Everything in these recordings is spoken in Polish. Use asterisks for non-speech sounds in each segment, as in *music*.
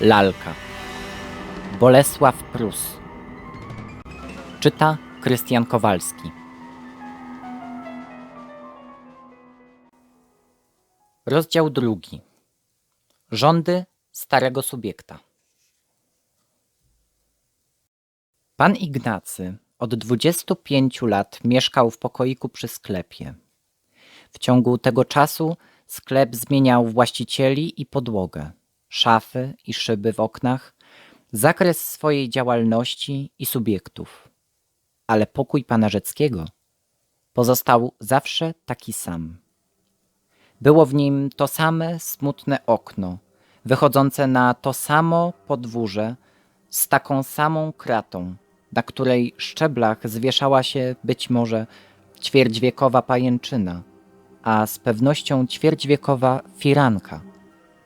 Lalka. Bolesław Prus. Czyta Krystian Kowalski. Rozdział drugi. Rządy starego subiekta. Pan Ignacy od 25 lat mieszkał w pokoiku przy sklepie. W ciągu tego czasu sklep zmieniał właścicieli i podłogę, szafy i szyby w oknach, zakres swojej działalności i subiektów. Ale pokój pana Rzeckiego pozostał zawsze taki sam. Było w nim to same smutne okno, wychodzące na to samo podwórze z taką samą kratą, na której szczeblach zwieszała się być może ćwierćwiekowa pajęczyna, a z pewnością ćwierćwiekowa firanka,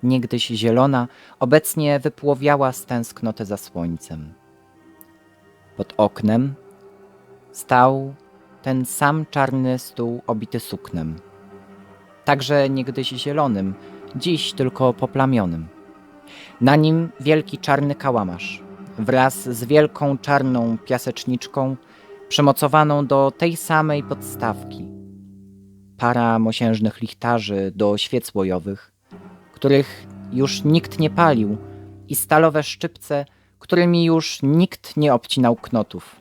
niegdyś zielona, obecnie wypłowiała z tęsknoty za słońcem. Pod oknem stał ten sam czarny stół obity suknem, także niegdyś zielonym, dziś tylko poplamionym. Na nim wielki czarny kałamarz, wraz z wielką czarną piaseczniczką przymocowaną do tej samej podstawki. Para mosiężnych lichtarzy do świec łojowych, których już nikt nie palił i stalowe szczypce, którymi już nikt nie obcinał knotów.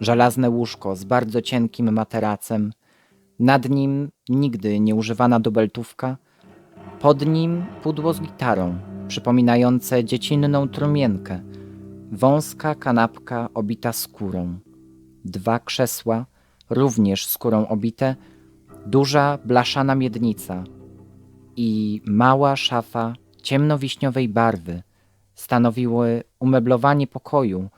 Żelazne łóżko z bardzo cienkim materacem, nad nim nigdy nieużywana dubeltówka, pod nim pudło z gitarą, przypominające dziecinną trumienkę, wąska kanapka obita skórą, dwa krzesła, również skórą obite, duża blaszana miednica i mała szafa ciemnowiśniowej barwy stanowiły umeblowanie pokoju,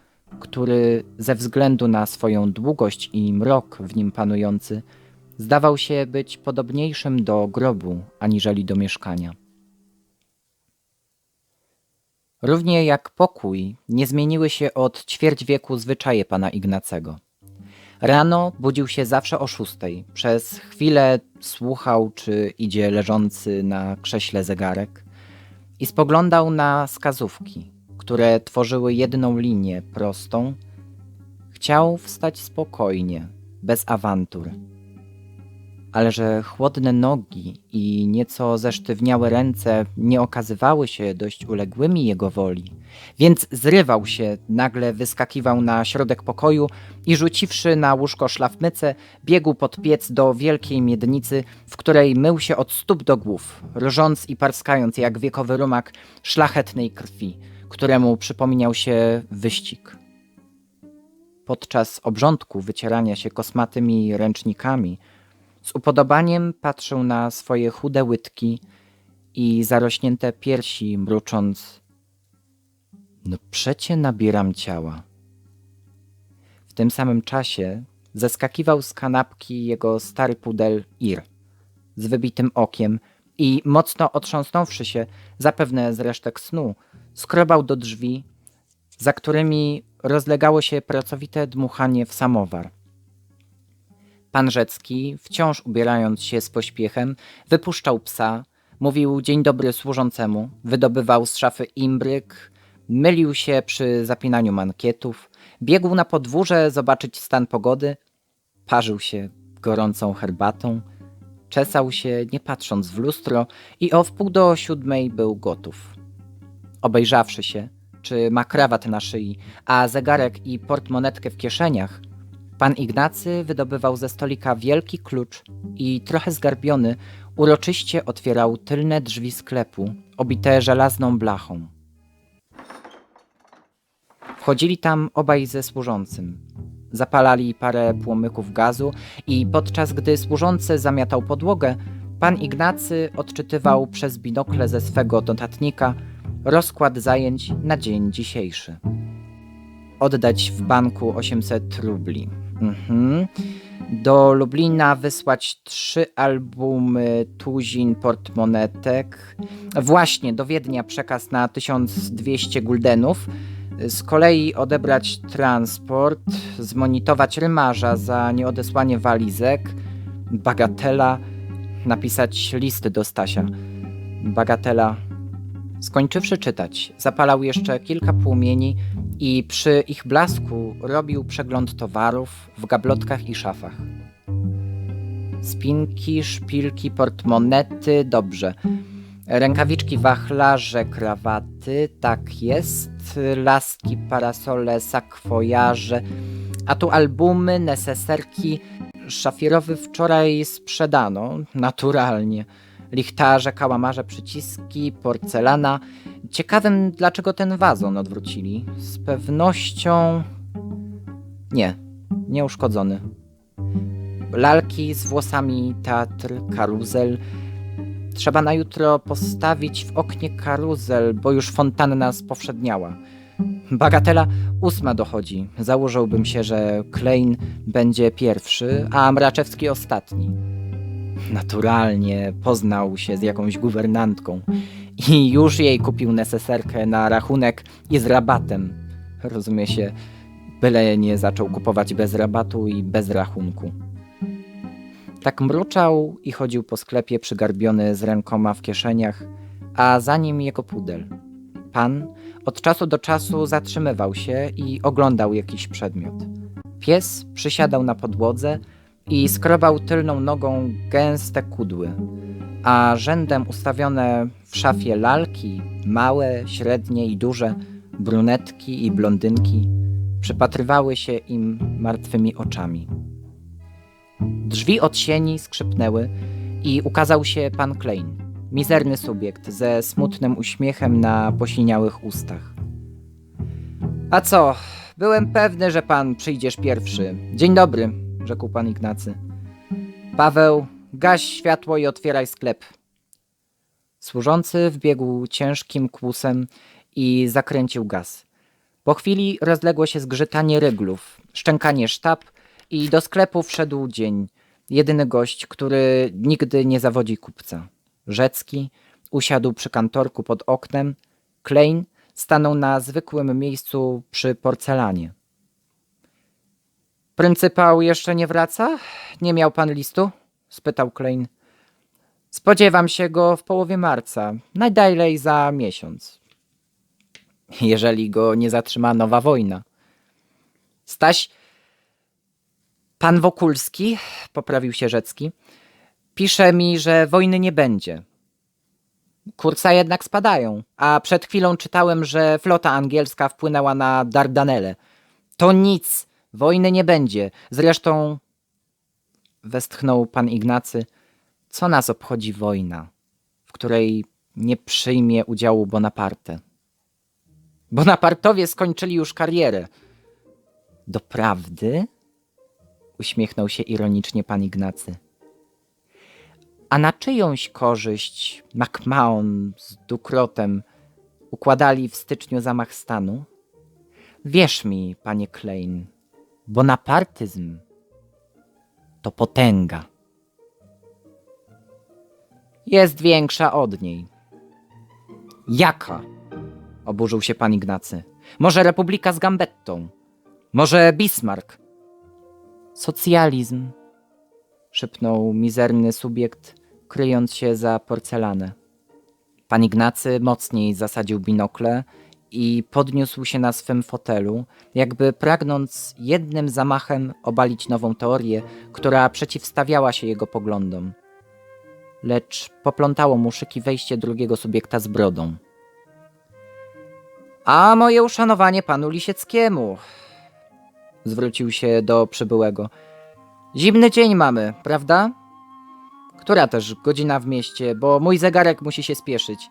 który ze względu na swoją długość i mrok w nim panujący zdawał się być podobniejszym do grobu aniżeli do mieszkania. Równie jak pokój, nie zmieniły się od ćwierć wieku zwyczaje pana Ignacego. Rano budził się zawsze o szóstej. Przez chwilę słuchał, czy idzie leżący na krześle zegarek i spoglądał na skazówki, które tworzyły jedną linię prostą. Chciał wstać spokojnie, bez awantur ale że chłodne nogi i nieco zesztywniałe ręce nie okazywały się dość uległymi jego woli, więc zrywał się, nagle wyskakiwał na środek pokoju i rzuciwszy na łóżko szlafmycę, biegł pod piec do wielkiej miednicy, w której mył się od stóp do głów, rżąc i parskając jak wiekowy rumak szlachetnej krwi, któremu przypomniał się wyścig. Podczas obrządku wycierania się kosmatymi ręcznikami, z upodobaniem patrzył na swoje chude łydki i zarośnięte piersi, mrucząc: No przecie nabieram ciała. W tym samym czasie zeskakiwał z kanapki jego stary pudel Ir z wybitym okiem i mocno otrząsnąwszy się, zapewne z resztek snu, skrobał do drzwi, za którymi rozlegało się pracowite dmuchanie w samowar. Pan Rzecki, wciąż ubierając się z pośpiechem, wypuszczał psa, mówił dzień dobry służącemu, wydobywał z szafy imbryk, mylił się przy zapinaniu mankietów, biegł na podwórze zobaczyć stan pogody, parzył się gorącą herbatą, czesał się nie patrząc w lustro i o wpół do siódmej był gotów. Obejrzawszy się, czy ma krawat na szyi, a zegarek i portmonetkę w kieszeniach, Pan Ignacy wydobywał ze stolika wielki klucz i trochę zgarbiony uroczyście otwierał tylne drzwi sklepu, obite żelazną blachą. Wchodzili tam obaj ze służącym. Zapalali parę płomyków gazu i podczas gdy służący zamiatał podłogę, pan Ignacy odczytywał przez binokle ze swego notatnika rozkład zajęć na dzień dzisiejszy. Oddać w banku 800 rubli. Mhm. Do Lublina wysłać trzy albumy tuzin portmonetek. Właśnie, do Wiednia przekaz na 1200 guldenów. Z kolei odebrać transport, zmonitować rymarza za nieodesłanie walizek, bagatela, napisać listy do Stasia. Bagatela Skończywszy czytać, zapalał jeszcze kilka płomieni i przy ich blasku robił przegląd towarów w gablotkach i szafach. Spinki, szpilki, portmonety, dobrze. Rękawiczki, wachlarze, krawaty, tak jest. Laski, parasole, sakwojarze. A tu albumy, neseserki. Szafirowy wczoraj sprzedano, naturalnie. Lichtarze, kałamarze, przyciski, porcelana. Ciekawym, dlaczego ten wazon odwrócili. Z pewnością... Nie, nieuszkodzony. Lalki z włosami, teatr, karuzel. Trzeba na jutro postawić w oknie karuzel, bo już fontanna spowszedniała. Bagatela ósma dochodzi. Założyłbym się, że Klein będzie pierwszy, a Mraczewski ostatni. Naturalnie poznał się z jakąś guwernantką i już jej kupił neseserkę na rachunek i z rabatem. Rozumie się, byle nie zaczął kupować bez rabatu i bez rachunku. Tak mruczał i chodził po sklepie przygarbiony z rękoma w kieszeniach, a za nim jego pudel. Pan od czasu do czasu zatrzymywał się i oglądał jakiś przedmiot. Pies przysiadał na podłodze i skrobał tylną nogą gęste kudły, a rzędem ustawione w szafie lalki, małe, średnie i duże, brunetki i blondynki, przypatrywały się im martwymi oczami. Drzwi od sieni skrzypnęły i ukazał się pan Klein, mizerny subiekt ze smutnym uśmiechem na posiniałych ustach. A co? Byłem pewny, że pan przyjdziesz pierwszy. Dzień dobry, rzekł pan Ignacy. Paweł, gaś światło i otwieraj sklep. Służący wbiegł ciężkim kłusem i zakręcił gaz. Po chwili rozległo się zgrzytanie ryglów, szczękanie sztab i do sklepu wszedł dzień. Jedyny gość, który nigdy nie zawodzi kupca. Rzecki usiadł przy kantorku pod oknem. Klein stanął na zwykłym miejscu przy porcelanie. Pryncypał jeszcze nie wraca? Nie miał pan listu? spytał Klein. Spodziewam się go w połowie marca, najdalej za miesiąc. Jeżeli go nie zatrzyma nowa wojna. Staś Pan Wokulski, poprawił się Rzecki, pisze mi, że wojny nie będzie. Kurca jednak spadają, a przed chwilą czytałem, że flota angielska wpłynęła na Dardanelle. To nic, wojny nie będzie. Zresztą, westchnął pan Ignacy, co nas obchodzi wojna, w której nie przyjmie udziału Bonaparte? Bonapartowie skończyli już karierę. Doprawdy? uśmiechnął się ironicznie pan Ignacy. A na czyjąś korzyść MacMahon z Dukrotem układali w styczniu zamach stanu? Wierz mi, panie Klein, bonapartyzm to potęga. Jest większa od niej. Jaka? Oburzył się pan Ignacy. Może Republika z Gambettą? Może Bismarck? Socjalizm, szepnął mizerny subiekt, kryjąc się za porcelanę. Pan Ignacy mocniej zasadził binokle i podniósł się na swym fotelu, jakby pragnąc jednym zamachem obalić nową teorię, która przeciwstawiała się jego poglądom. Lecz poplątało mu szyki wejście drugiego subiekta z brodą. A moje uszanowanie panu Lisieckiemu, zwrócił się do przybyłego. Zimny dzień mamy, prawda? Która też godzina w mieście, bo mój zegarek musi się spieszyć.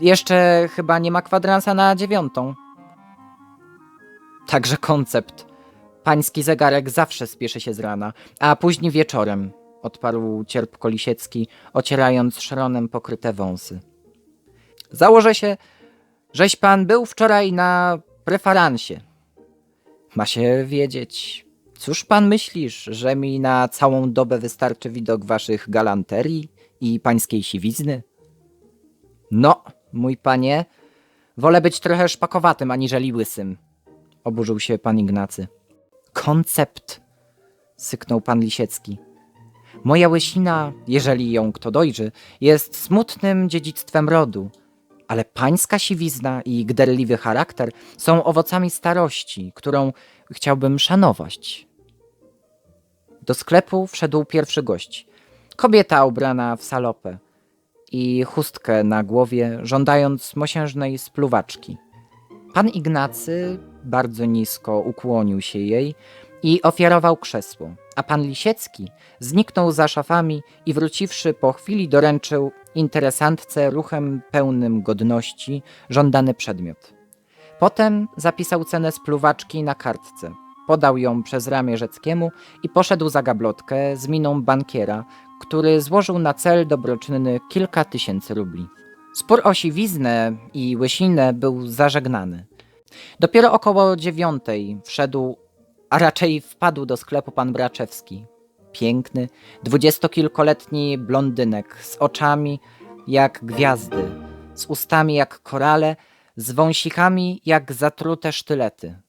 Jeszcze chyba nie ma kwadransa na dziewiątą. Także koncept. Pański zegarek zawsze spieszy się z rana, a później wieczorem, odparł cierpko Lisiecki, ocierając szronem pokryte wąsy. Założę się, żeś pan był wczoraj na prefaransie. Ma się wiedzieć. Cóż pan myślisz, że mi na całą dobę wystarczy widok waszych galanterii i pańskiej siwizny? No, mój panie, wolę być trochę szpakowatym aniżeli łysym. Oburzył się pan Ignacy. Koncept, syknął pan Lisiecki. Moja łysina, jeżeli ją kto dojrzy, jest smutnym dziedzictwem rodu. ale pańska siwizna i gderliwy charakter są owocami starości, którą chciałbym szanować. Do sklepu wszedł pierwszy gość. Kobieta ubrana w salopę i chustkę na głowie, żądając mosiężnej spluwaczki. Pan Ignacy bardzo nisko ukłonił się jej i ofiarował krzesło, a pan Lisiecki zniknął za szafami i wróciwszy po chwili doręczył interesantce ruchem pełnym godności żądany przedmiot. Potem zapisał cenę spluwaczki na kartce, podał ją przez ramię Rzeckiemu i poszedł za gablotkę z miną bankiera, który złożył na cel dobroczynny kilka tysięcy rubli. Spór o siwiznę i łysinę był zażegnany. Dopiero około dziewiątej wszedł, a raczej wpadł do sklepu pan Braczewski. Piękny, dwudziestokilkoletni blondynek z oczami jak gwiazdy, z ustami jak korale, z wąsikami jak zatrute sztylety.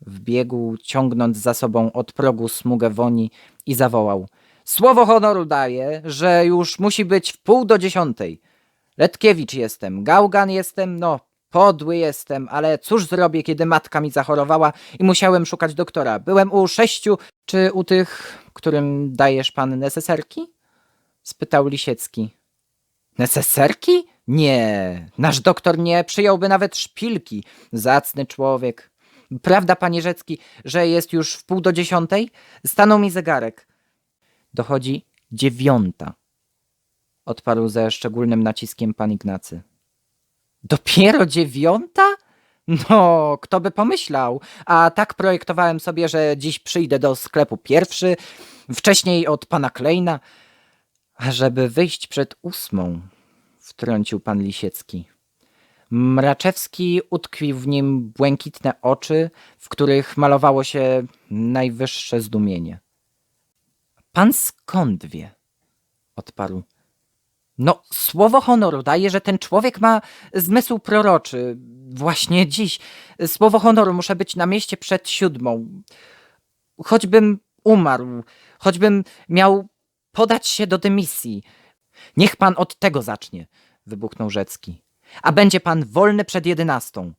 Wbiegł, ciągnąc za sobą od progu smugę woni i zawołał – Słowo honoru daję, że już musi być w pół do dziesiątej. Letkiewicz jestem, gałgan jestem, no podły jestem, ale cóż zrobię, kiedy matka mi zachorowała i musiałem szukać doktora. Byłem u sześciu, czy u tych, którym dajesz pan neseserki? spytał Lisiecki. Neseserki? Nie, nasz doktor nie przyjąłby nawet szpilki. Zacny człowiek. Prawda, panie Rzecki, że jest już w pół do dziesiątej? Stanął mi zegarek. Dochodzi dziewiąta. Odparł ze szczególnym naciskiem pan Ignacy. Dopiero dziewiąta? No, kto by pomyślał? A tak projektowałem sobie, że dziś przyjdę do sklepu pierwszy, wcześniej od pana Klejna, a żeby wyjść przed ósmą, wtrącił pan Lisiecki. Mraczewski utkwił w nim błękitne oczy, w których malowało się najwyższe zdumienie. Pan skąd wie? Odparł. No, słowo honoru daje, że ten człowiek ma zmysł proroczy. Właśnie dziś. Słowo honoru muszę być na mieście przed siódmą. Choćbym umarł, choćbym miał podać się do dymisji. Niech pan od tego zacznie, wybuchnął Rzecki. A będzie pan wolny przed jedenastą.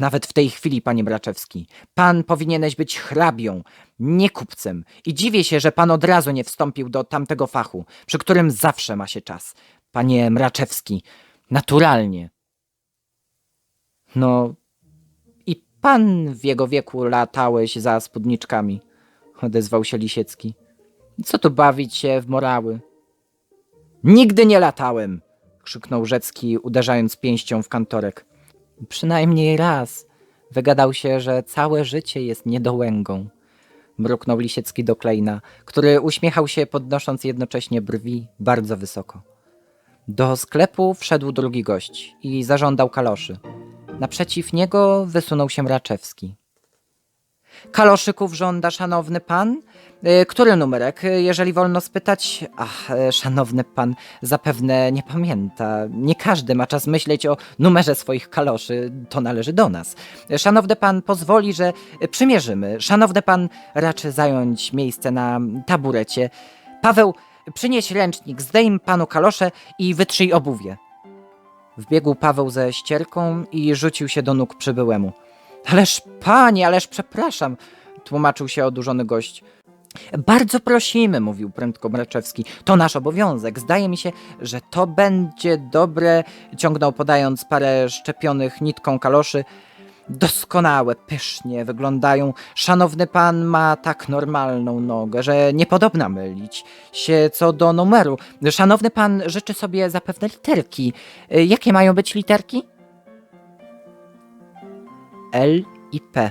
Nawet w tej chwili, panie Braczewski, pan powinieneś być hrabią, nie kupcem. I dziwię się, że pan od razu nie wstąpił do tamtego fachu, przy którym zawsze ma się czas. Panie Mraczewski, naturalnie. No, i pan w jego wieku latałeś za spódniczkami, odezwał się Lisiecki. Co tu bawić się w morały? Nigdy nie latałem, krzyknął Rzecki, uderzając pięścią w kantorek. Przynajmniej raz. Wygadał się, że całe życie jest niedołęgą. Mruknął Lisiecki do Klejna, który uśmiechał się, podnosząc jednocześnie brwi bardzo wysoko. Do sklepu wszedł drugi gość i zażądał kaloszy. Naprzeciw niego wysunął się Raczewski. Kaloszyków żąda szanowny pan? Y, Który numerek, y, jeżeli wolno spytać? Ach, y, szanowny pan zapewne nie pamięta. Nie każdy ma czas myśleć o numerze swoich kaloszy. To należy do nas. Szanowny pan pozwoli, że przymierzymy. Szanowny pan raczy zająć miejsce na taburecie. Paweł, przynieś ręcznik, zdejm panu kalosze i wytrzyj obuwie. Wbiegł Paweł ze ścierką i rzucił się do nóg przybyłemu. Ależ panie, ależ przepraszam, tłumaczył się odurzony gość. Bardzo prosimy, mówił prędko Mraczewski. To nasz obowiązek. Zdaje mi się, że to będzie dobre, ciągnął podając parę szczepionych nitką kaloszy. Doskonałe, pysznie wyglądają. Szanowny pan ma tak normalną nogę, że niepodobna mylić się co do numeru. Szanowny pan życzy sobie zapewne literki. Jakie mają być literki? L i P.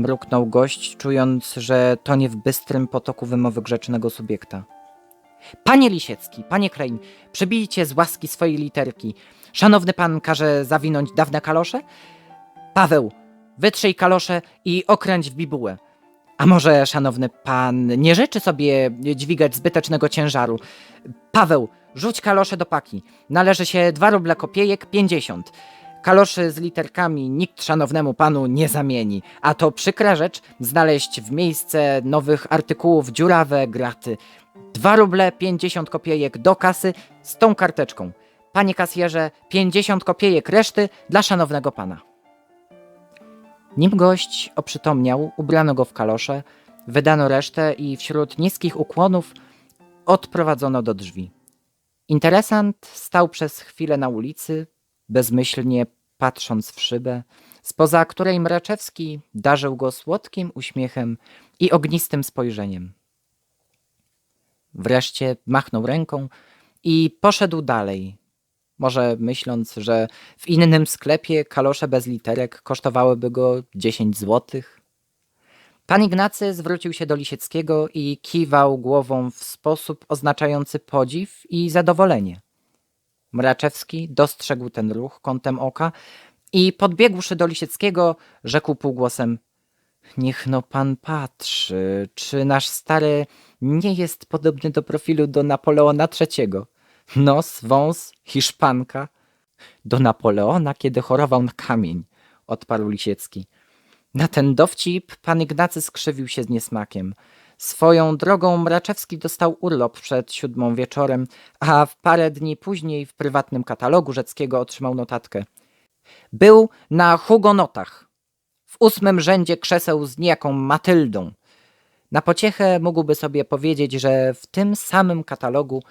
Mruknął gość, czując, że tonie w bystrym potoku wymowy grzecznego subiekta. Panie Lisiecki, panie Klein, przybijcie z łaski swojej literki. Szanowny pan każe zawinąć dawne kalosze? Paweł, wytrzyj kalosze i okręć w bibułę. A może, szanowny pan, nie życzy sobie dźwigać zbytecznego ciężaru? Paweł, rzuć kalosze do paki. Należy się dwa ruble kopiejek, pięćdziesiąt. Kaloszy z literkami nikt szanownemu panu nie zamieni, a to przykra rzecz znaleźć w miejsce nowych artykułów dziurawe graty. Dwa ruble pięćdziesiąt kopiejek do kasy z tą karteczką. panie kasjerze, 50 kopiejek reszty dla szanownego pana. Nim gość oprzytomniał, ubrano go w kalosze, wydano resztę i wśród niskich ukłonów odprowadzono do drzwi. Interesant stał przez chwilę na ulicy, bezmyślnie patrząc w szybę, spoza której Mraczewski darzył go słodkim uśmiechem i ognistym spojrzeniem. Wreszcie machnął ręką i poszedł dalej. Może myśląc, że w innym sklepie kalosze bez literek kosztowałyby go 10 złotych. Pan Ignacy zwrócił się do Lisieckiego i kiwał głową w sposób oznaczający podziw i zadowolenie. Mraczewski dostrzegł ten ruch kątem oka i podbiegłszy do Lisieckiego, rzekł półgłosem Niech no pan patrzy, czy nasz stary nie jest podobny do profilu do Napoleona III. Nos, wąs, hiszpanka. Do Napoleona, kiedy chorował na kamień, odparł Lisiecki. Na ten dowcip pan Ignacy skrzywił się z niesmakiem. Swoją drogą Mraczewski dostał urlop przed siódmą wieczorem, a w parę dni później w prywatnym katalogu Rzeckiego otrzymał notatkę. Był na hugonotach, w ósmym rzędzie krzeseł z niejaką Matyldą. Na pociechę mógłby sobie powiedzieć, że w tym samym katalogu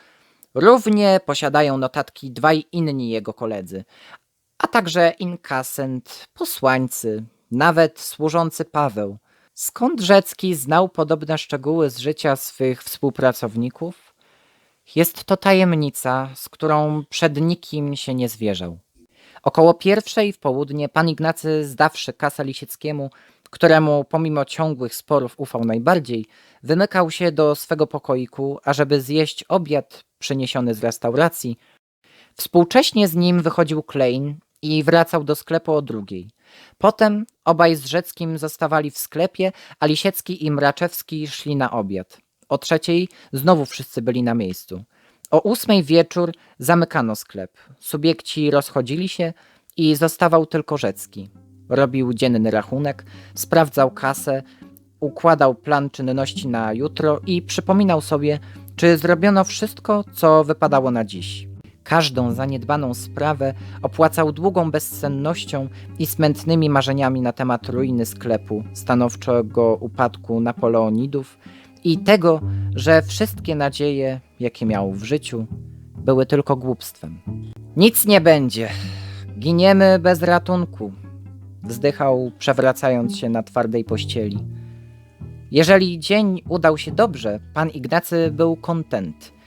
równie posiadają notatki dwaj inni jego koledzy, a także inkasent, posłańcy, nawet służący Paweł. Skąd Rzecki znał podobne szczegóły z życia swych współpracowników? Jest to tajemnica, z którą przed nikim się nie zwierzał. Około pierwszej w południe pan Ignacy, zdawszy kasę Lisieckiemu, któremu pomimo ciągłych sporów ufał najbardziej, wymykał się do swego pokoiku, ażeby zjeść obiad przyniesiony z restauracji. Współcześnie z nim wychodził Klein i wracał do sklepu o drugiej. Potem obaj z Rzeckim zostawali w sklepie, a Lisiecki i Mraczewski szli na obiad. O trzeciej znowu wszyscy byli na miejscu. O ósmej wieczór zamykano sklep. Subiekci rozchodzili się i zostawał tylko Rzecki. Robił dzienny rachunek, sprawdzał kasę, układał plan czynności na jutro i przypominał sobie, czy zrobiono wszystko, co wypadało na dziś. Każdą zaniedbaną sprawę opłacał długą bezsennością i smętnymi marzeniami na temat ruiny sklepu, stanowczego upadku Napoleonidów i tego, że wszystkie nadzieje, jakie miał w życiu, były tylko głupstwem. Nic nie będzie. Giniemy bez ratunku. Wzdychał, przewracając się na twardej pościeli. Jeżeli dzień udał się dobrze, pan Ignacy był kontent.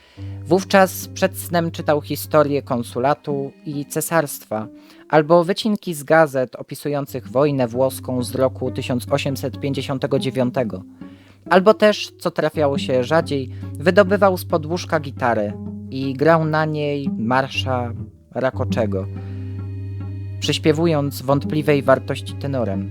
Wówczas przed snem czytał historię konsulatu i cesarstwa, albo wycinki z gazet opisujących wojnę włoską z roku 1859, albo też, co trafiało się rzadziej, wydobywał z podłóżka gitarę i grał na niej marsza Rakoczego, przyśpiewując wątpliwej wartości tenorem.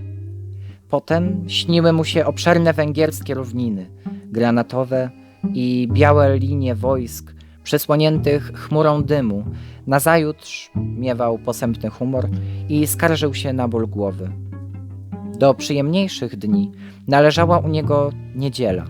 Potem śniły mu się obszerne węgierskie równiny, granatowe i białe linie wojsk, przysłoniętych chmurą dymu. Nazajutrz miewał posępny humor i skarżył się na ból głowy. Do przyjemniejszych dni należała u niego niedziela.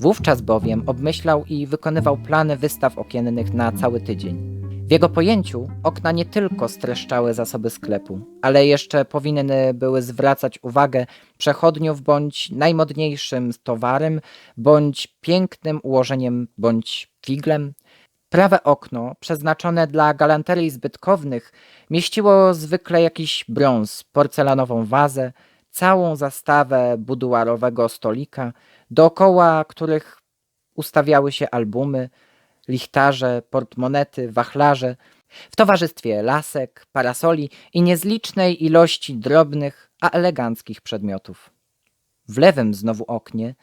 Wówczas bowiem obmyślał i wykonywał plany wystaw okiennych na cały tydzień. W jego pojęciu okna nie tylko streszczały zasoby sklepu, ale jeszcze powinny były zwracać uwagę przechodniów bądź najmodniejszym towarem, bądź pięknym ułożeniem, bądź figlem. Prawe okno, przeznaczone dla galanterii zbytkownych, mieściło zwykle jakiś brąz, porcelanową wazę, całą zastawę buduarowego stolika, dookoła których ustawiały się albumy, lichtarze, portmonety, wachlarze, w towarzystwie lasek, parasoli i niezlicznej ilości drobnych, a eleganckich przedmiotów. W lewym znowu oknie,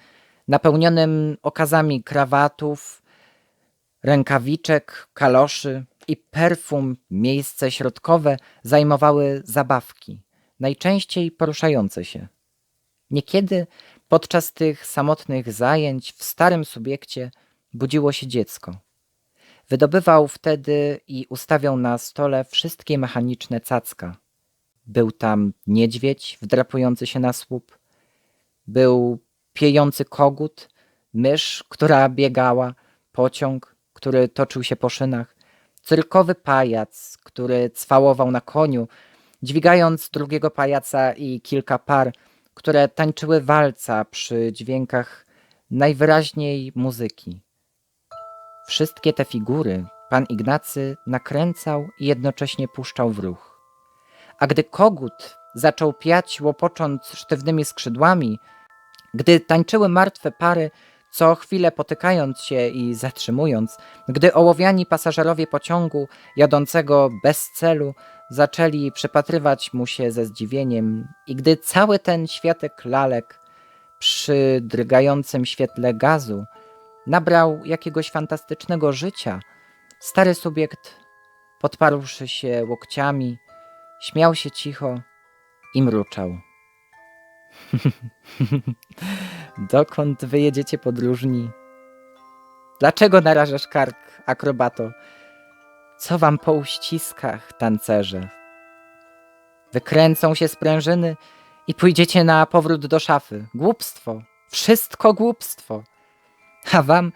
napełnionym okazami krawatów, rękawiczek, kaloszy i perfum, miejsce środkowe zajmowały zabawki, najczęściej poruszające się. Niekiedy podczas tych samotnych zajęć w starym subiekcie budziło się dziecko. Wydobywał wtedy i ustawiał na stole wszystkie mechaniczne cacka. Był tam niedźwiedź wdrapujący się na słup, był piejący kogut, mysz, która biegała, pociąg, który toczył się po szynach, cyrkowy pajac, który cwałował na koniu, dźwigając drugiego pajaca i kilka par, które tańczyły walca przy dźwiękach najwyraźniej muzyki. Wszystkie te figury pan Ignacy nakręcał i jednocześnie puszczał w ruch. A gdy kogut zaczął piać, łopocząc sztywnymi skrzydłami, gdy tańczyły martwe pary, co chwilę potykając się i zatrzymując, gdy ołowiani pasażerowie pociągu jadącego bez celu zaczęli przypatrywać mu się ze zdziwieniem i gdy cały ten światek lalek przy drgającym świetle gazu nabrał jakiegoś fantastycznego życia, stary subiekt, podparłszy się łokciami, śmiał się cicho i mruczał. *laughs* Dokąd wyjedziecie podróżni? Dlaczego narażasz kark, akrobato? Co wam po uściskach, tancerze? Wykręcą się sprężyny i pójdziecie na powrót do szafy. Głupstwo, wszystko głupstwo. A wam,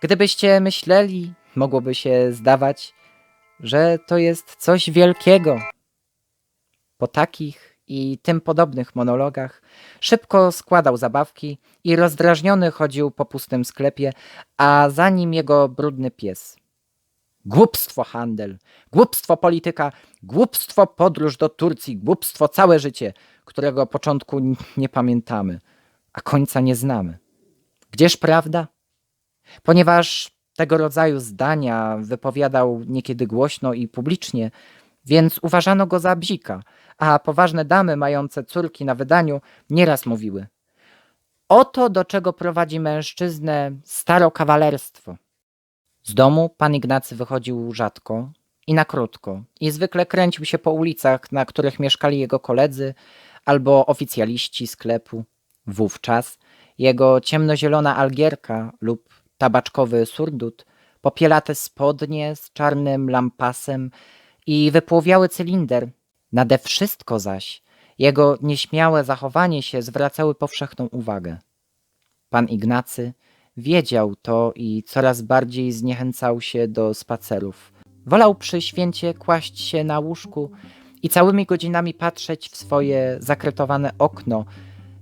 gdybyście myśleli, mogłoby się zdawać, że to jest coś wielkiego. Po takich i tym podobnych monologach szybko składał zabawki i rozdrażniony chodził po pustym sklepie, a za nim jego brudny pies. Głupstwo handel, głupstwo polityka, głupstwo podróż do Turcji, głupstwo całe życie, którego początku nie pamiętamy, a końca nie znamy. Gdzież prawda? Ponieważ tego rodzaju zdania wypowiadał niekiedy głośno i publicznie, więc uważano go za bzika, a poważne damy mające córki na wydaniu nieraz mówiły: Oto do czego prowadzi mężczyznę starokawalerstwo. Z domu pan Ignacy wychodził rzadko i na krótko, i zwykle kręcił się po ulicach, na których mieszkali jego koledzy albo oficjaliści sklepu. Wówczas jego ciemnozielona algierka lub tabaczkowy surdut, popielate spodnie z czarnym lampasem i wypłowiały cylinder. Nade wszystko zaś jego nieśmiałe zachowanie się zwracały powszechną uwagę. Pan Ignacy wiedział to i coraz bardziej zniechęcał się do spacerów. Wolał przy święcie kłaść się na łóżku i całymi godzinami patrzeć w swoje zakretowane okno,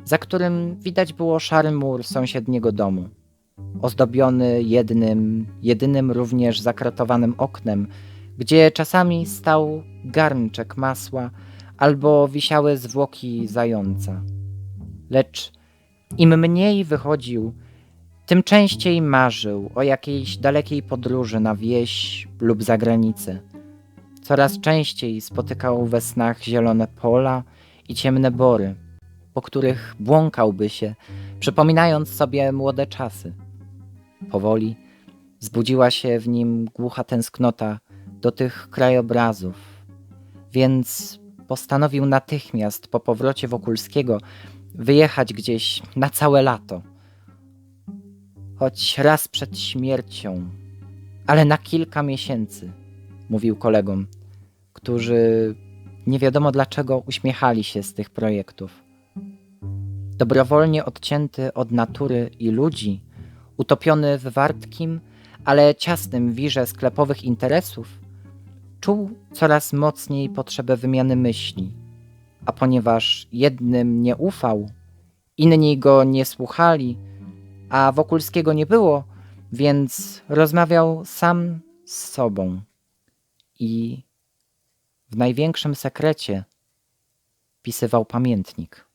za którym widać było szary mur sąsiedniego domu ozdobiony jednym, jedynym również zakratowanym oknem, gdzie czasami stał garnczek masła albo wisiały zwłoki zająca. Lecz im mniej wychodził, tym częściej marzył o jakiejś dalekiej podróży na wieś lub za granicę. Coraz częściej spotykał we snach zielone pola i ciemne bory, po których błąkałby się, przypominając sobie młode czasy. Powoli zbudziła się w nim głucha tęsknota do tych krajobrazów, więc postanowił natychmiast po powrocie Wokulskiego wyjechać gdzieś na całe lato. Choć raz przed śmiercią, ale na kilka miesięcy, mówił kolegom, którzy nie wiadomo dlaczego uśmiechali się z tych projektów. Dobrowolnie odcięty od natury i ludzi, utopiony w wartkim, ale ciasnym wirze sklepowych interesów, czuł coraz mocniej potrzebę wymiany myśli, a ponieważ jednym nie ufał, inni go nie słuchali, a Wokulskiego nie było, więc rozmawiał sam z sobą i w największym sekrecie pisywał pamiętnik.